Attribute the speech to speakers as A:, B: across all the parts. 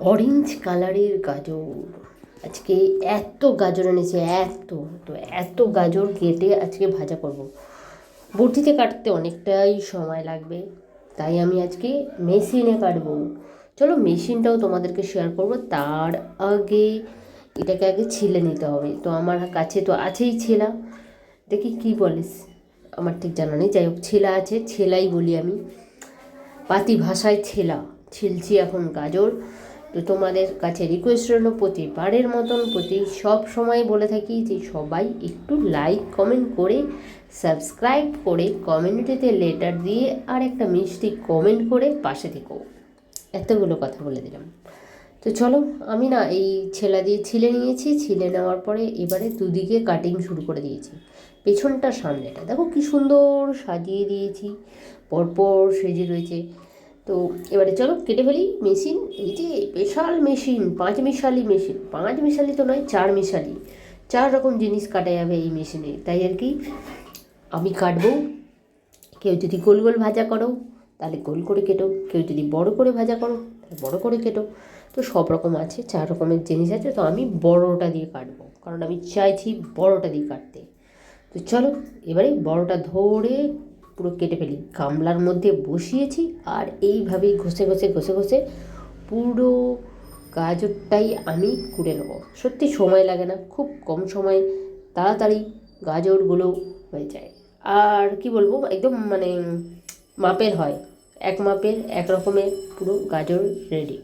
A: Orange কালারের গাজর। আজকে এত গাজর এনেছে, এত, তো এত গাজর কেটে আজকে ভাজা করব। বটিতে কাটতে অনেকটাই সময় লাগবে, তাই আমি আজকে মেশিনে কাটবো। চলো মেশিনটাও তোমাদেরকে শেয়ার করব, তার আগে এটাকে আগে ছিলে নিতে হবে। তো আমার কাছে তো আছেই ছেলা। দেখি কি বলিস আমার ঠিক জানা নেই, যাই হোক, ছেলা আছে, ছেলাই বলি আমি। পাতি ভাষায় ছেলা, ছিলছি এখন গাজর। তো তোমাদের কাছে রিকোয়েস্ট রইল প্রতিবারের মতন, প্রতি সব সময় বলে থাকি যে সবাই একটু লাইক কমেন্ট করে সাবস্ক্রাইব করে কমিউনিটিতে লেটার দিয়ে আর একটা মিষ্টি কমেন্ট করে পাশে থেকো। এতগুলো কথা বলে দিলাম। তো চলো, আমি না এই ছেলা দিয়ে ছিলে নিয়েছি, ছিলে নেওয়ার পরে এবারে দুদিকে কাটিং শুরু করে দিয়েছি। পেছনটা সামনেটা, দেখো কি সুন্দর সাজিয়ে দিয়েছি। পরপর সেজে রয়েছে। তো এবারে চলো কেটে ফেলি, মেশিন, এই যে স্পেশাল মেশিন, পাঁচ মিশালি মেশিন, পাঁচ মিশালি তো নয়, চার মিশালি। চার রকম জিনিস কাটা যাবে এই মেশিনে। তাই আর কি, আমি কাটবো, কেউ যদি গোল গোল ভাজা করো, তাহলে গোল করে কেটো। কেউ যদি বড় করে ভাজা করো, তাহলে বড় করে কেটো। তো সব রকম আছে, চার রকমের জিনিস আছে, তো আমি বড়টা দিয়ে কাটবো। কারণ আমি চাইছি বড়টা দিয়ে কাটতে। তো চলো, এবারে বড়টা ধরে পুরো কেটে ফেলি। গামলার মধ্যে বসিয়েছি আর এইভাবেই ঘষে ঘষে ঘষে ঘষে পুরো গাজরটাই আমি কুড়ে নেব। সত্যি সময় লাগে না, খুব কম সময় তাড়াতাড়ি গাজরগুলো হয়ে যায়। আর কি বলব, একদম মানে মাপের হয়, এক মাপের, এক রকমের পুরো গাজর রেডি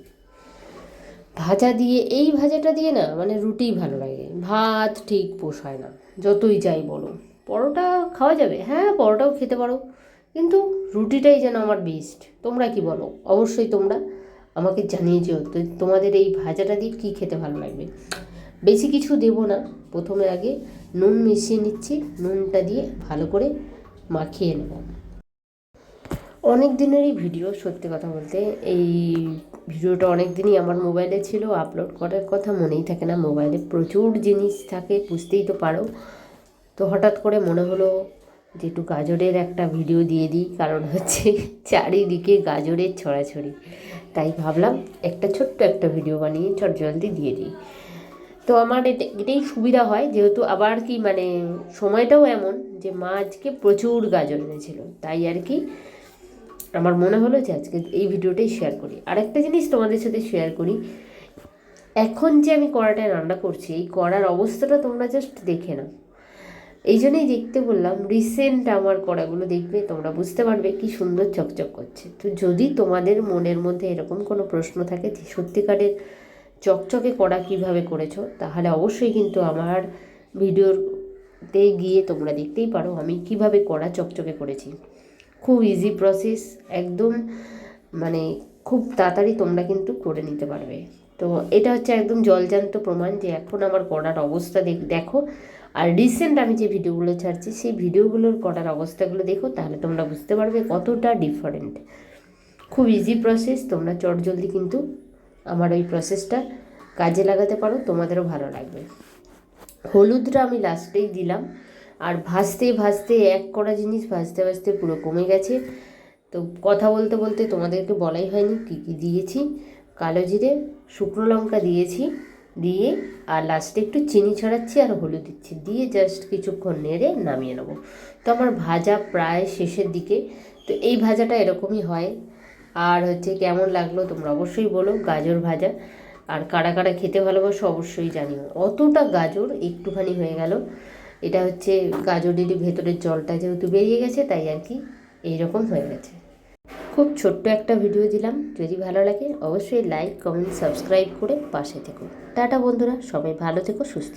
A: ভাজা দিয়ে, এই ভাজাটা দিয়ে না মানে রুটি ভালো লাগে। ভাত ঠিক পোষায় না, যতই যাই বলো। পরোটা খাওয়া যাবে। হ্যাঁ পরোটাও খেতে পারো। কিন্তু রুটিটাই যেন আমার বেস্ট তোমরা কি বলো? অবশ্যই তোমরা আমাকে জানিয়ে যেও তো তোমাদের এই ভাজাটা দিয়ে কী খেতে ভালো লাগবে। বেশি কিছু দেবো না। প্রথমে আগে নুন মিশিয়ে নিচ্ছি। নুনটা দিয়ে ভালো করে মাখিয়ে নেব। অনেক দিনেরই ভিডিও, সত্যি কথা বলতে। এই ভিডিওটা অনেক দিনই আমার মোবাইলে ছিল। আপলোড করার কথা মনেই থাকে না। মোবাইলে প্রচুর জিনিস থাকে, বুঝতেই তো পারো। তো হঠাৎ করে মনে হলো যে একটু গাজরের একটা ভিডিও দিয়ে দিই, কারণ হচ্ছে চারিদিকে গাজরের ছড়াছড়ি। তাই ভাবলাম একটা ছোট্ট একটা ভিডিও বানিয়ে চট জলদি দিয়ে দিই। তো আমার এটা, এটাই সুবিধা হয়, যেহেতু আবার কি মানে সময়টাও এমন যে মা আজকে প্রচুর গাজর এনেছিল। তাই আর কি আমার মনে হলো যে আজকে এই ভিডিওটাই শেয়ার করি। আরেকটা জিনিস তোমাদের সাথে শেয়ার করি, এখন যে আমি কড়াটায় রান্না করছি, এই কড়ার অবস্থাটা তোমরা জাস্ট দেখে নাও। এই জন্যই দেখতে বললাম রিসেন্ট আমার কড়াগুলো দেখবে, তোমরা বুঝতে পারবে কি সুন্দর চকচক করছে। তো যদি তোমাদের মনের মধ্যে এরকম কোনো প্রশ্ন থাকে যে, সত্যিকারের চকচকে কড়া কীভাবে করেছ, তাহলে অবশ্যই কিন্তু আমার ভিডিওতে গিয়ে তোমরা দেখতেই পারো আমি কীভাবে কড়া চকচকে করেছি। খুব ইজি প্রসেস একদম মানে খুব তাড়াতাড়ি তোমরা কিন্তু করে নিতে পারবে। তো এটা হচ্ছে একদম জলজান্ত প্রমাণ যে এখন আমার কড়ার অবস্থা দেখো আর রিসেন্ট আমি যে ভিডিওগুলো ছাড়ছি, সেই ভিডিওগুলোর করার অবস্থাগুলো দেখো, তাহলে তোমরা বুঝতে পারবে কতটা ডিফারেন্ট খুব ইজি প্রসেস তোমরা চট জলদি কিন্তু আমার ওই প্রসেসটা কাজে লাগাতে পারো, তোমাদেরও ভালো লাগবে। হলুদটা আমি লাস্টেই দিলাম, আর ভাজতে ভাজতে এক করা জিনিস ভাজতে ভাজতে পুরো কমে গেছে। তো কথা বলতে বলতে তোমাদেরকে বলাই হয়নি কী কী দিয়েছি। কালো জিরে, শুকনো লঙ্কা দিয়েছি, দিয়ে আর লাস্টে একটু চিনি ছড়াচ্ছি আর হলুদ দিচ্ছি। দিয়ে জাস্ট কিছুক্ষণ নেড়ে নামিয়ে নেব। তো আমার ভাজা প্রায় শেষের দিকে। তো এই ভাজাটা এরকমই হয়। আর হচ্ছে কেমন লাগল তোমরা অবশ্যই বলো, গাজর ভাজা। আর কারা কারা খেতে ভালোবাসো অবশ্যই জানিও। অতটা গাজর একটুখানি হয়ে গেল। এটা হচ্ছে গাজরের ভেতরের জলটা যেহেতু বেরিয়ে গেছে, তাই আর কি এইরকম হয়ে গেছে। খুব ছোট্ট একটা ভিডিও দিলাম। যদি ভালো লাগে, অবশ্যই লাইক কমেন্ট সাবস্ক্রাইব করে পাশে থেকো। টাটা বন্ধুরা, সবাই ভালো থেকো, সুস্থ